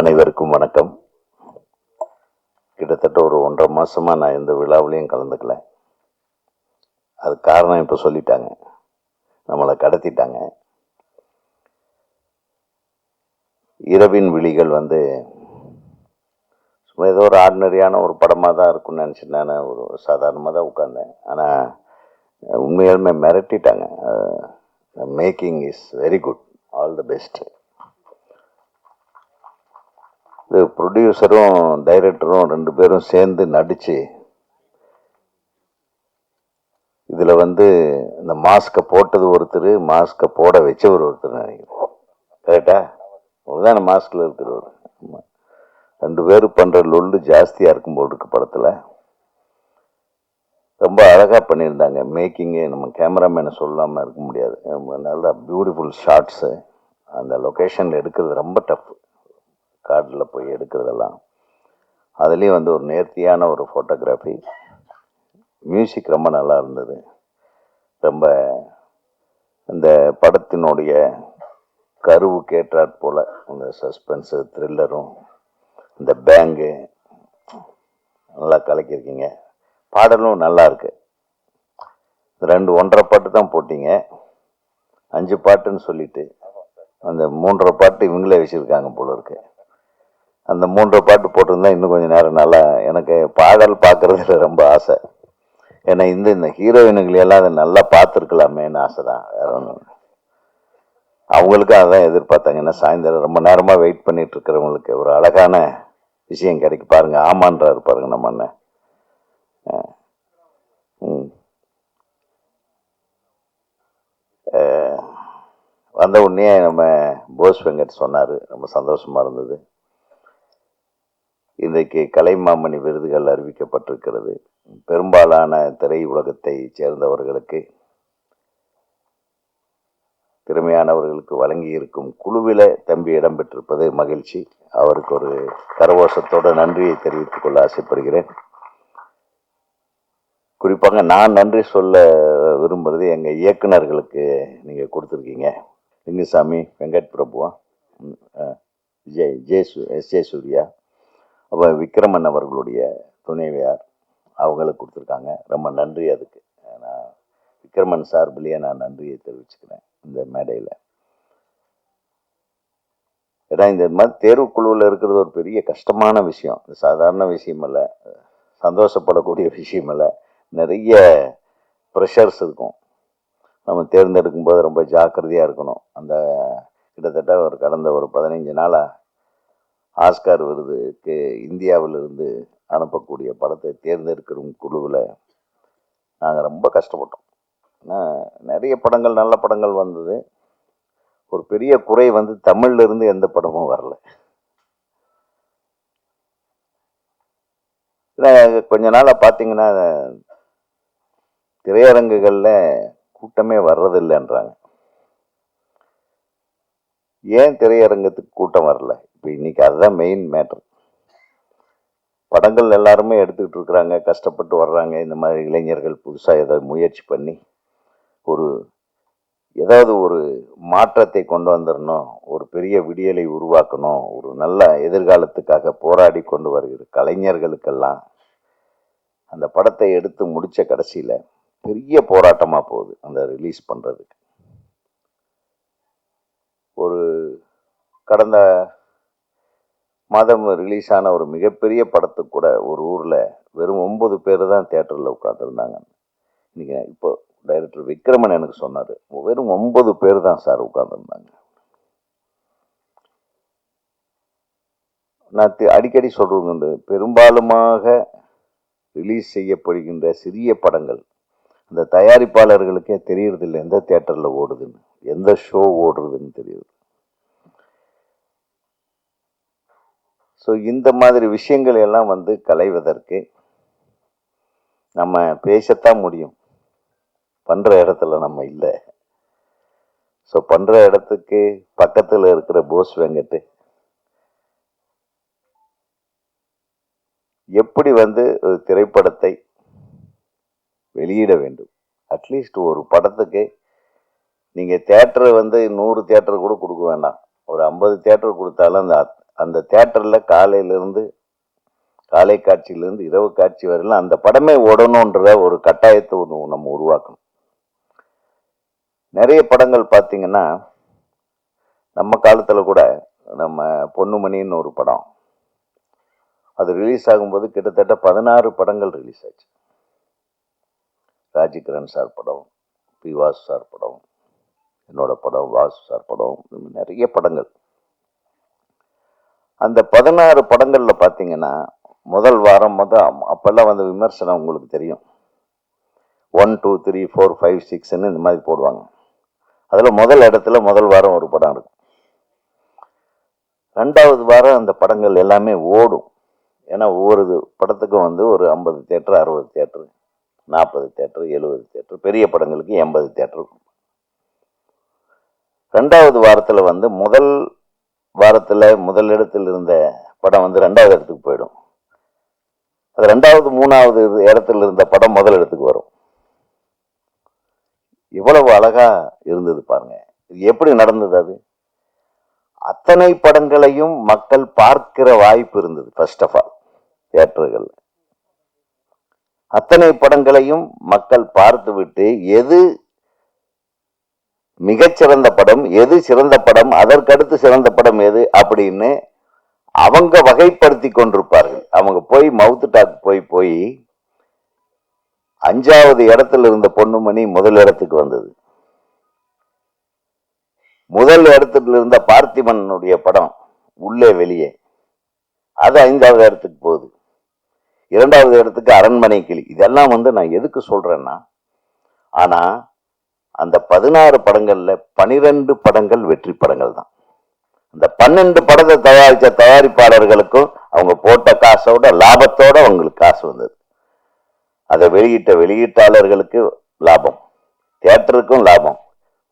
அனைவருக்கும் வணக்கம். கிட்டத்தட்ட ஒரு ஒன்றரை மாதமாக நான் எந்த விழாவிலையும் கலந்துக்கல. அது காரணம் இப்போ சொல்லிட்டாங்க. நம்மளை கடத்திட்டாங்க. இரவின் விழிகள் வந்து சும்மா ஏதோ ஒரு ஆர்டினரியான ஒரு படமாக தான் இருக்கும்னு நினச்சிட்டு நான் ஒரு சாதாரணமாக தான் உட்காந்தேன் ஆனால் உண்மையாலுமே மிரட்டிட்டாங்க. Making is very good all the best இது ப்ரொடியூசரும் டைரக்டரும் ரெண்டு பேரும் சேர்ந்து நடித்து இதில் வந்து இந்த மாஸ்கை போட்டது ஒருத்தர் மாஸ்கை போட வச்சவர் ஒருத்தர் நினைக்கிறேன். கரெக்டா அதுதான் மாஸ்கில் இருக்கிறவர். ஆமா. ரெண்டு பேரும் பண்ணுற லொல்லு ஜாஸ்தியாக இருக்கும் போல் இருக்கு படத்தில். ரொம்ப அழகாக பண்ணியிருந்தாங்க. மேக்கிங்கு நம்ம கேமராமேனை சொல்லாமல் இருக்க முடியாது. நல்லா நல்ல பியூட்டிஃபுல் ஷார்ட்ஸு அந்த லொக்கேஷனில் எடுக்கிறது ரொம்ப டஃப் காட்டில் போய் எடுக்கிறதெல்லாம். அதுலேயும் வந்து ஒரு நேர்த்தியான ஒரு ஃபோட்டோகிராஃபி மியூசிக் ரொம்ப நல்லா இருந்தது. ரொம்ப இந்த படத்தினுடைய கருவு கேட்டாற் போல் அந்த சஸ்பென்ஸு த்ரில்லரும் இந்த பேங்கு நல்லா கலக்கியிருக்கீங்க. பாடலும் நல்லா இருக்கு. ரெண்டு ஒன்றரை பாட்டு தான் போட்டிங்க. அஞ்சு பாட்டுன்னு சொல்லிட்டு அந்த மூன்றரை பாட்டு இவங்களே வச்சுருக்காங்க போல இருக்குது அந்த மூன்றரை பாட்டு போட்டிருந்தா இன்னும் கொஞ்சம் நேரம் நல்லா எனக்கு பாடல் பார்க்கறதுல ரொம்ப ஆசை. ஏன்னா இந்த இந்த ஹீரோயினுங்களெல்லாம் அதை நல்லா பார்த்துருக்கலாமேன்னு ஆசை தான் வேற ஒன்றும் அவங்களுக்கும் அதான் எதிர்பார்த்தாங்க. ஏன்னா சாயந்தரம் ரொம்ப நேரமாக வெயிட் பண்ணிட்டு இருக்கிறவங்களுக்கு ஒரு அழகான விஷயம் கிடைக்கு பாருங்க ஆமான்றாரு பாருங்க நம்ம அண்ணன். ம். வந்த உடனே நம்ம போஸ் வெங்கட் சொன்னார். ரொம்ப சந்தோஷமாக இருந்தது. இன்றைக்கு கலைமாமணி விருதுகள் அறிவிக்கப்பட்டிருக்கிறது. பெரும்பாலான திரை உலகத்தை சேர்ந்தவர்களுக்கு திறமையானவர்களுக்கு வழங்கி இருக்கும் குழுவில தம்பி இடம்பெற்றிருப்பது மகிழ்ச்சி. அவருக்கு ஒரு கரவோஷத்தோட நன்றியை தெரிவித்துக் கொள்ள ஆசைப்படுகிறேன். குறிப்பாக நான் நன்றி சொல்ல விரும்புறது எங்க இயக்குனர்களுக்கு நீங்க கொடுத்துருக்கீங்க. லிங்குசாமி வெங்கட் பிரபுவா ஜெய் ஜெய் சு- எஸ் ஜே சூர்யா அப்போ விக்ரமன் அவர்களுடைய துணைவியார் அவங்களுக்கு கொடுத்துருக்காங்க. ரொம்ப நன்றி அதுக்கு. நான் விக்ரமன் சார்பிலேயே நான் நன்றியை தெரிவிச்சுக்கிறேன் இந்த மேடையில். ஏன்னா இந்த மாதிரி தேர்வுக்குழுவில் இருக்கிறது ஒரு பெரிய கஷ்டமான விஷயம். சாதாரண விஷயம் சந்தோஷப்படக்கூடிய விஷயம் நிறைய ப்ரெஷர்ஸ் இருக்கும். நம்ம தேர்ந்தெடுக்கும் போது ரொம்ப ஜாக்கிரதையாக இருக்கணும். அந்த கிட்டத்தட்ட ஒரு கடந்த ஒரு பதினைஞ்சு நாளாக ஆஸ்கார் விருதுக்கு இந்தியாவிலிருந்து அனுப்பக்கூடிய படத்தை தேர்ந்தெடுக்கிற குழுவில் நாங்கள் ரொம்ப கஷ்டப்பட்டோம். ஏன்னா நிறைய படங்கள் நல்ல படங்கள் வந்தது. ஒரு பெரிய குறை வந்து தமிழ்லேருந்து எந்த படமும் வரல. ஏன்னா, கொஞ்ச நாளாக பார்த்தீங்கன்னா திரையரங்குகளில் கூட்டமே வர்றதில்லைன்றாங்க. ஏன் திரையரங்கத்துக்கு கூட்டம் வரல? இப்போ இன்றைக்கி அதுதான் மெயின் மேட்டர் படங்கள் எல்லாருமே எடுத்துக்கிட்டு இருக்கிறாங்க கஷ்டப்பட்டு வர்றாங்க. இந்த மாதிரி இளைஞர்கள் புதுசாக ஏதோ முயற்சி பண்ணி ஒரு ஏதாவது ஒரு மாற்றத்தை கொண்டு வந்துடணும் ஒரு பெரிய விடியலை உருவாக்கணும். ஒரு நல்ல எதிர்காலத்துக்காக போராடி கொண்டு வருகிற கலைஞர்களுக்கெல்லாம் அந்த படத்தை எடுத்து முடித்த கடைசியில் பெரிய போராட்டமாக போகுது அந்த ரிலீஸ் பண்ணுறதுக்கு ஒரு கடந்த மாதம் ரிலீஸ் ஆன ஒரு மிகப்பெரிய படத்துக்கு கூட ஒரு ஊரில் வெறும் ஒன்பது பேர் தான் தேட்டரில் உட்காந்துருந்தாங்க இன்னைக்கு இப்போ டைரக்டர் விக்ரமன் எனக்கு சொன்னார் வெறும் ஒம்பது பேர் தான் சார் உட்காந்துருந்தாங்க நான் அடிக்கடி சொல்கிறது உண்டு பெரும்பாலுமாக ரிலீஸ் செய்யப்படுகின்ற சிறிய படங்கள் அந்த தயாரிப்பாளர்களுக்கே தெரியறதில்லை எந்த தேட்டரில் ஓடுதுன்னு எந்த ஷோ ஓடுறதுன்னு தெரியுது. ஸோ இந்த மாதிரி விஷயங்கள் எல்லாம் வந்து களைவதற்கு நம்ம பேசத்தான் முடியும். பண்ணுற இடத்துல நம்ம இல்லை. ஸோ பண்ணுற இடத்துக்கு பக்கத்தில் இருக்கிற போஸ் வெங்கட்டு. எப்படி வந்து ஒரு திரைப்படத்தை வெளியிட வேண்டும்? அட்லீஸ்ட் ஒரு படத்துக்கு நீங்கள் தேட்டரை வந்து நூறு தேட்டர் கூட கொடுக்க வேண்டாம். ஒரு ஐம்பது தேட்டர் கொடுத்தாலும் அந்த அந்த தேட்டரில் காலையிலேருந்து காலை காட்சியிலேருந்து இரவு காட்சி வரையிலும் அந்த படமே ஓடணுன்ற ஒரு கட்டாயத்தை ஒன்று நம்ம உருவாக்கணும். நிறைய படங்கள் பார்த்தீங்கன்னா நம்ம காலத்தில் கூட நம்ம பொன்னுமணின்னு ஒரு படம் அது ரிலீஸ் ஆகும்போது கிட்டத்தட்ட பதினாறு படங்கள் ரிலீஸ் ஆச்சு. ராஜிகிரண் சார் படம் பி வாசு சார் படம் என்னோட படம் வாசு சார் படம் நிறைய படங்கள். அந்த பதினாறு படங்களில் பார்த்தீங்கன்னா முதல் வாரம் முத அப்போல்லாம் வந்து விமர்சனம் உங்களுக்கு தெரியும். One two three four five சிக்ஸ்ன்னு இந்த மாதிரி போடுவாங்க. அதில் முதல் இடத்துல முதல் வாரம் ஒரு படம் இருக்கும். ரெண்டாவது வாரம் அந்த படங்கள் எல்லாமே ஓடும். ஏன்னா ஒவ்வொரு இது படத்துக்கும் வந்து ஒரு ஐம்பது தேட்டர் அறுபது தேட்டரு நாற்பது தேட்டர் எழுபது தேட்டர் பெரிய படங்களுக்கு எண்பது தேட்டர் ரெண்டாவது வாரத்தில் வந்து முதல் வாரத்தில் முதல் இடத்தில் இருந்த படம் வந்து ரெண்டாவது இடத்துக்கு போயிடும். அது ரெண்டாவது மூணாவது இடத்துல இருந்த படம் முதல் இடத்துக்கு வரும். இவ்வளவு அழகா இருந்தது பாருங்க. இது எப்படி நடந்தது அது? அத்தனை படங்களையும் மக்கள் பார்க்கிற வாய்ப்பு இருந்தது ஃபர்ஸ்ட் ஆஃப் ஆல் தியேட்டர்கள். அத்தனை படங்களையும் மக்கள் பார்த்துவிட்டு எது மிகச்சிறந்த படம் எது சிறந்த படம் அதற்கடுத்து சிறந்த படம் எது அப்படின்னு அவங்க வகைப்படுத்தி கொண்டிருப்பார்கள். அவங்க போய் மவுத்து டாக் போய் போய் அஞ்சாவது இடத்துல இருந்த பொண்ணுமணி முதல் இடத்துக்கு வந்தது. முதல் இடத்துல இருந்த பார்த்திபனுடைய படம் உள்ளே வெளியே. அது ஐந்தாவது இடத்துக்கு போகுது. இரண்டாவது இடத்துக்கு அரண்மனை கிளி. இதெல்லாம் வந்து நான் எதுக்கு சொல்றேன்னா ஆனா அந்த பதினாறு படங்கள்ல பனிரெண்டு படங்கள் வெற்றி படங்கள் தான் இந்த பன்னெண்டு படத்தை தயாரித்த தயாரிப்பாளர்களுக்கும் அவங்க போட்ட காசோட லாபத்தோட அவங்களுக்கு காசு வந்தது. அதை வெளியிட்ட வெளியீட்டாளர்களுக்கு லாபம். தியேட்டருக்கும் லாபம்.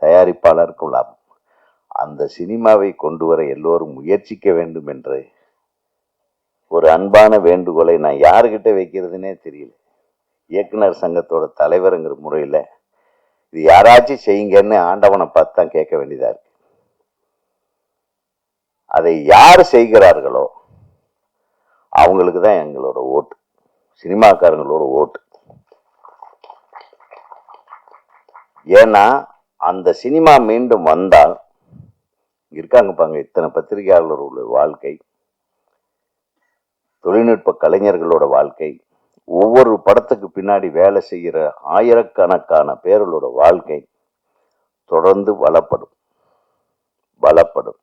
தயாரிப்பாளருக்கும் லாபம். அந்த சினிமாவை கொண்டு வர எல்லோரும் முயற்சிக்க வேண்டும் என்று ஒரு அன்பான வேண்டுகோளை நான் யாருக்கிட்ட வைக்கிறதுனே தெரியல. இயக்குனர் சங்கத்தோட தலைவருங்கிற முறையில் இது யாராச்சும் செய்யுங்கன்னு ஆண்டவனை பார்த்து தான் கேட்க வேண்டியதாக இருக்கு. அதை யார் செய்கிறார்களோ அவங்களுக்கு தான் எங்களோட ஓட்டு. சினிமாக்காரங்களோட ஓட்டு. ஏன்னா அந்த சினிமா மீண்டும் வந்தால் இருக்காங்க பாங்க இத்தனை பத்திரிகையாளர்களுடைய வாழ்க்கை தொழில்நுட்ப கலைஞர்களோட வாழ்க்கை ஒவ்வொரு படத்துக்கு பின்னாடி வேலை செய்கிற ஆயிரக்கணக்கான பேர்களோட வாழ்க்கை தொடர்ந்து வளப்படும். வளப்படும்.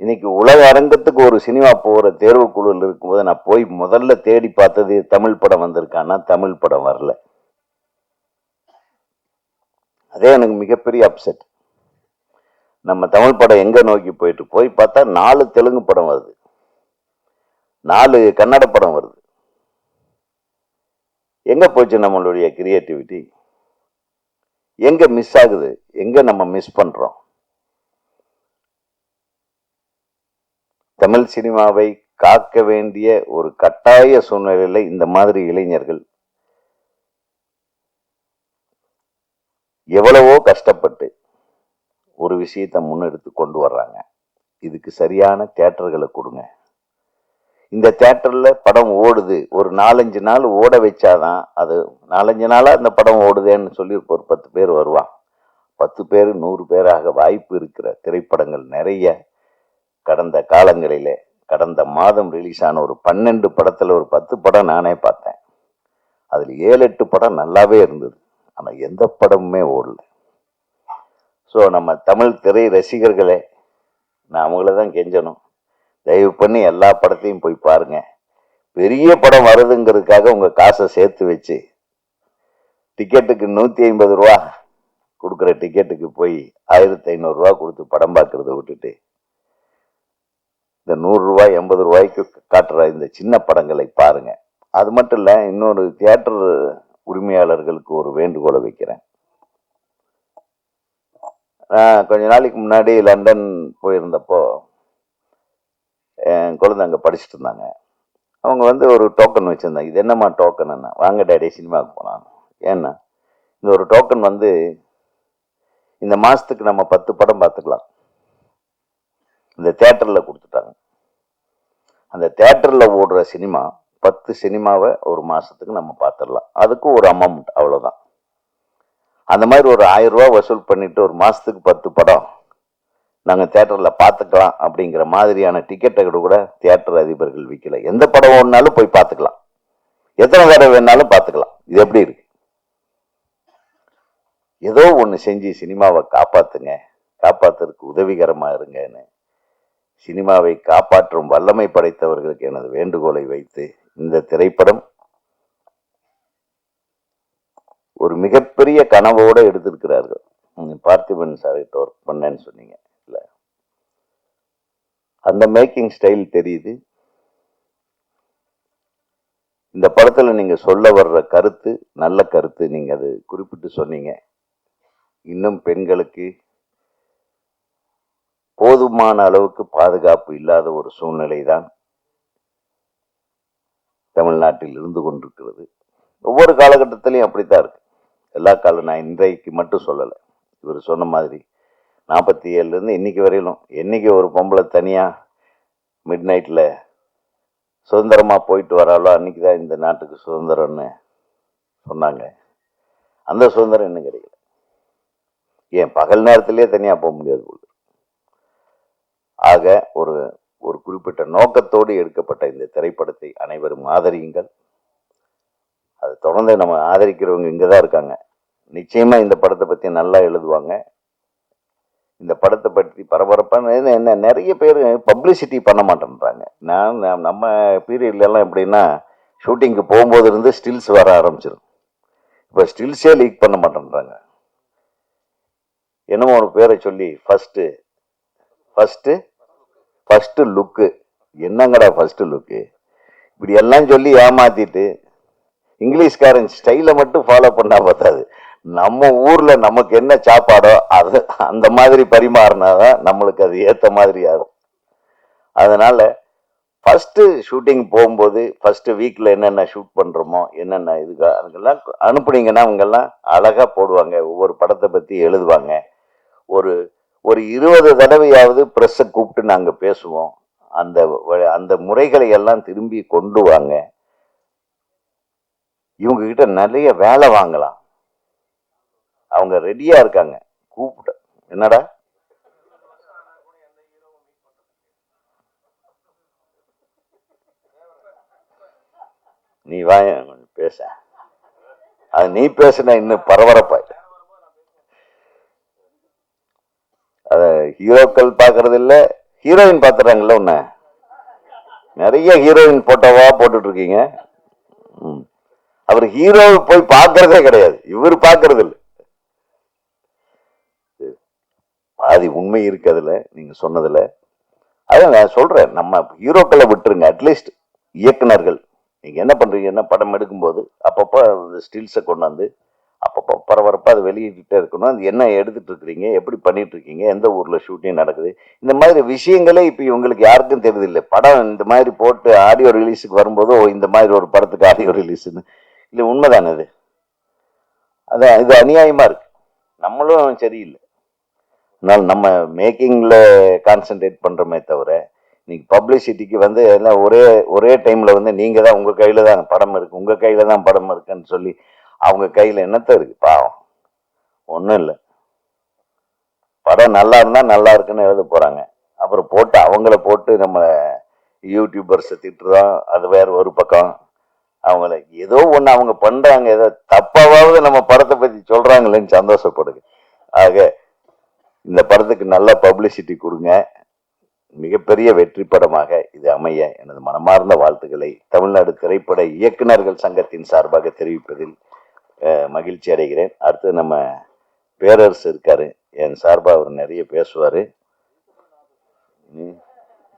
இன்னைக்கு உலக அரங்கத்துக்கு ஒரு சினிமா போகிற தேர்வுக்குழுவில் இருக்கும்போது நான் போய் முதல்ல தேடி பார்த்தது தமிழ் படம் வந்திருக்கான்னா தமிழ் படம் வரல. அதே எனக்கு மிகப்பெரிய அப்செட் நம்ம தமிழ் படம் எங்கே நோக்கி போயிட்டு போய் பார்த்தா நாலு தெலுங்கு படம் வருது. நாலு கன்னட படம் வருது. எங்க போச்சு நம்மளுடைய கிரியேட்டிவிட்டி எங்க மிஸ் ஆகுது? எங்க நம்ம மிஸ் பண்றோம்? தமிழ் சினிமாவை காக்க வேண்டிய ஒரு கட்டாய சூழ்நிலையில இந்த மாதிரி இளைஞர்கள் எவ்வளவோ கஷ்டப்பட்டு ஒரு விஷயத்தை முன்னெடுத்து கொண்டு வர்றாங்க. இதுக்கு சரியான தேட்டர்களை கொடுங்க. இந்த தேட்டரில் படம் ஓடுது. ஒரு நாலஞ்சு நாள் ஓட வச்சாதான் அது நாலஞ்சு நாளாக இந்த படம் ஓடுதேன்னு சொல்லி ஒரு பத்து பேர் வருவான் பத்து பேர் நூறு பேராக வாய்ப்பு இருக்கிற திரைப்படங்கள் நிறைய கடந்த காலங்களிலே கடந்த மாதம் ரிலீஸ் ஆன ஒரு பன்னெண்டு படத்தில் ஒரு பத்து படம் நானே பார்த்தேன். அதில் ஏழு எட்டு படம் நல்லாவே இருந்தது. ஆனால் எந்த படமுமே ஓடல. ஸோ நம்ம தமிழ் திரை ரசிகர்களே நான் அவங்கள தான் கெஞ்சணும். தயவு பண்ணி எல்லா படத்தையும் போய் பாருங்க. பெரிய படம் வருதுங்கிறதுக்காக உங்கள் காசை சேர்த்து வச்சு டிக்கெட்டுக்கு நூற்றி ஐம்பது ரூபா கொடுக்குற டிக்கெட்டுக்கு போய் ஆயிரத்தி ஐநூறுரூவா கொடுத்து படம் பார்க்குறத விட்டுட்டு இந்த நூறுரூவா எண்பது ரூபாய்க்கு காட்டுற இந்த சின்ன படங்களை பாருங்க. அது மட்டும் இல்லை இன்னொரு தியேட்டர் உரிமையாளர்களுக்கு ஒரு வேண்டுகோளை வைக்கிறேன். நான் கொஞ்ச நாளைக்கு முன்னாடி லண்டன் போயிருந்தப்போ என் குழந்தை அங்கே படிச்சுட்டு இருந்தாங்க. அவங்க வந்து ஒரு டோக்கன் வச்சுருந்தாங்க. இது என்னம்மா டோக்கன் என்ன வாங்க டேடி சினிமாவுக்கு போனான் ஏன்னா இந்த ஒரு டோக்கன் வந்து இந்த மாதத்துக்கு நம்ம பத்து படம் பார்த்துக்கலாம். இந்த தேட்டரில் கொடுத்துட்டாங்க. அந்த தேட்டரில் ஓடுற சினிமா பத்து சினிமாவை ஒரு மாதத்துக்கு நம்ம பார்த்துடலாம். அதுக்கு ஒரு அமௌண்ட் அவ்வளோதான் அந்த மாதிரி ஒரு ஆயிரம் ரூபா வசூல் பண்ணிட்டு ஒரு மாதத்துக்கு பத்து படம் நாங்கள் தேட்டரில் பார்த்துக்கலாம் அப்படிங்கிற மாதிரியான டிக்கெட்டை கூட தேட்டர் அதிபர்கள் விற்கல எந்த படம் ஒன்றாலும் போய் பார்த்துக்கலாம். எத்தனை தடவை வேணாலும் பார்த்துக்கலாம். இது எப்படி இருக்கு? ஏதோ ஒன்று செஞ்சு சினிமாவை காப்பாத்துங்க. காப்பாத்துறதுக்கு உதவிகரமாக இருங்கன்னு. சினிமாவை காப்பாற்றும் வல்லமை படைத்தவர்களுக்கு எனது வேண்டுகோளை வைத்து இந்த திரைப்படம் ஒரு மிகப்பெரிய கனவோடு எடுத்திருக்கிறார்கள். பார்த்திபன் சார்கிட்ட ஒர்க் பண்ணேன்னு சொன்னீங்க. அந்த மேக்கிங் ஸ்டைல் தெரியுது. இந்த படத்தில் நீங்கள் சொல்ல வர்ற கருத்து நல்ல கருத்து நீங்கள் அது குறிப்பிட்டு சொன்னீங்க. இன்னும் பெண்களுக்கு போதுமான அளவுக்கு பாதுகாப்பு இல்லாத ஒரு சூழ்நிலை தான் தமிழ்நாட்டில் இருந்து கொண்டிருக்கிறது. ஒவ்வொரு காலகட்டத்திலையும் அப்படித்தான் இருக்கு. எல்லா காலம் நான் இன்றைக்கு மட்டும் சொல்லலை. இவர் சொன்ன மாதிரி நாற்பத்தி ஏழுலேருந்து இன்னைக்கு வரையிலும் என்னைக்கு ஒரு பொம்பளை தனியாக மிட் நைட்டில் சுதந்திரமாக போயிட்டு வராளோ அன்னைக்கு தான் இந்த நாட்டுக்கு சுதந்திரம்னு சொன்னாங்க. அந்த சுதந்திரம் இன்னும் கிடைக்கல. ஏன் பகல் நேரத்திலே தனியாக போக முடியாது போல ஆக ஒரு ஒரு குறிப்பிட்ட நோக்கத்தோடு எடுக்கப்பட்ட இந்த திரைப்படத்தை அனைவரும் ஆதரியுங்கள். அது தொடர்ந்து நம்ம ஆதரிக்கிறவங்க இங்கே தான் இருக்காங்க. நிச்சயமாக இந்த படத்தை பற்றி நல்லா எழுதுவாங்க. இந்த படத்தை பற்றி பரபரப்பான என்ன- நிறைய பேர் பப்ளிசிட்டி பண்ண மாட்டேன்றாங்க. நான் நம்ம பீரியட்லலாம் எப்படின்னா ஷூட்டிங்க்கு போகும்போது இருந்து ஸ்டில்ஸ் வர ஆரம்பிச்சிடும் இப்போ ஸ்டில்ஸே லீக் பண்ண மாட்டேன்றாங்க. என்னமோ ஒரு பேரை சொல்லி ஃபர்ஸ்ட்டு ஃபஸ்ட்டு ஃபஸ்ட்டு லுக்கு என்னங்கடா ஃபஸ்ட்டு லுக்கு இப்படி எல்லாம் சொல்லி ஏமாற்றிட்டு இங்கிலீஷ்காரன் ஸ்டைலை மட்டும் ஃபாலோ பண்ணால் பார்த்தாது நம்ம ஊர்ல நமக்கு என்ன சாப்பாடோ அது அந்த மாதிரி பரிமாறினாதான் நம்மளுக்கு அது ஏத்த மாதிரி ஆகும். அதனால ஃபஸ்ட்டு ஷூட்டிங் போகும்போது ஃபஸ்ட்டு வீக்கில் என்னென்ன ஷூட் பண்ணுறோமோ என்னென்ன இதுக்கு அதுக்கெல்லாம் அனுப்புனீங்கன்னா அவங்கெல்லாம் அழகாக போடுவாங்க. ஒவ்வொரு படத்தை பற்றி எழுதுவாங்க. ஒரு ஒரு இருபது தடவையாவது ப்ரெஸ்ஸை கூப்பிட்டு நாங்கள் பேசுவோம். அந்த அந்த முறைகளை எல்லாம் திரும்பி கொண்டு வாங்க. இவங்ககிட்ட நிறைய வேலை வாங்கலாம். அவங்க ரெடியா இருக்காங்க. கூப்பிட்ட என்னடா? நீ வாய கொஞ்சம் பேச. அது நீ பேசுன இன்னும் பரபரப்பாய். அத ஹீரோக்கள் பாக்குறது இல்ல ஹீரோயின் பாத்துறாங்கல்ல உன்ன? நிறைய ஹீரோயின் போட்டோவா போட்டுட்டு இருக்கீங்க. ம். அவர் ஹீரோ போய் பார்க்கறதே கிடையாது. இவர் பார்க்கறது இல்லை பாதி உண்மை இருக்கு அதில் நீங்கள் சொன்னதில். அதான் நான் சொல்கிறேன் நம்ம ஹீரோக்களை விட்டுருங்க. அட்லீஸ்ட் இயக்குனர்கள் நீங்கள் என்ன பண்ணுறீங்கன்னா படம் எடுக்கும்போது அப்பப்போ ஸ்டில்ஸை கொண்டாந்து அப்பப்போ பரபரப்பாக அதை வெளியிட்டுட்டே இருக்கணும். அது என்ன எடுத்துகிட்டு இருக்கிறீங்க? எப்படி பண்ணிகிட்டு இருக்கீங்க? எந்த ஊரில் ஷூட்டிங் நடக்குது? இந்த மாதிரி விஷயங்களே இப்போ இவங்களுக்கு யாருக்கும் தெரியுதில்லை படம் இந்த மாதிரி போட்டு ஆடியோ ரிலீஸுக்கு வரும்போது இந்த மாதிரி ஒரு படத்துக்கு ஆடியோ ரிலீஸுன்னு இல்லை உண்மைதானே இது அதான் இது அநியாயமாக இருக்குது நம்மளும் சரியில்லை. அதனால் நம்ம மேக்கிங்கில் கான்சென்ட்ரேட் பண்ணுறோமே தவிர இன்னைக்கு பப்ளிசிட்டிக்கு வந்து எல்லாம் ஒரே ஒரே டைமில் வந்து நீங்கள் தான் உங்கள் கையில் தான் படம் இருக்கு உங்கள் கையில் தான் படம் இருக்குன்னு சொல்லி அவங்க கையில் என்னத்த இருக்குது பாவம். ஒன்றும் இல்லை. படம் நல்லா இருந்தால் நல்லா இருக்குன்னு எழுத போகிறாங்க அப்புறம் போட்டு அவங்கள போட்டு நம்ம யூடியூபர்ஸை திட்டுறோம் அது வேறு ஒரு பக்கம். அவங்கள ஏதோ ஒன்று அவங்க பண்ணுறாங்க ஏதோ தப்பாவது நம்ம படத்தை பற்றி சொல்கிறாங்களேன்னு சந்தோஷப்படுங்க. ஆக இந்த படத்துக்கு நல்ல பப்ளிசிட்டி கொடுங்க. மிகப்பெரிய வெற்றி படமாக இது அமைய எனது மனமார்ந்த வாழ்த்துக்களை. தமிழ்நாடு திரைப்பட இயக்குனர்கள் சங்கத்தின் சார்பாக தெரிவிப்பதில் மகிழ்ச்சி அடைகிறேன். அடுத்து நம்ம பேரரசு இருக்காரு. என் சார்பாக அவர் நிறைய பேசுவார். ம்,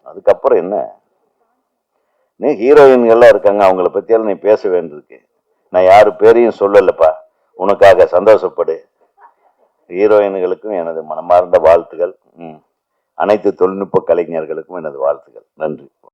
அதுக்கப்புறம் என்ன? நீ ஹீரோயின்கள்லாம் இருக்காங்க. அவங்கள பற்றியெல்லாம் நீ பேச வேண்டியிருக்கு. நான் யார் பேரையும் சொல்லலைப்பா. உனக்காக சந்தோஷப்படு. ஹீரோயின்களுக்கும் எனது மனமார்ந்த வாழ்த்துகள். அனைத்து தொழில்நுட்ப கலைஞர்களுக்கும் எனது வாழ்த்துக்கள் நன்றி.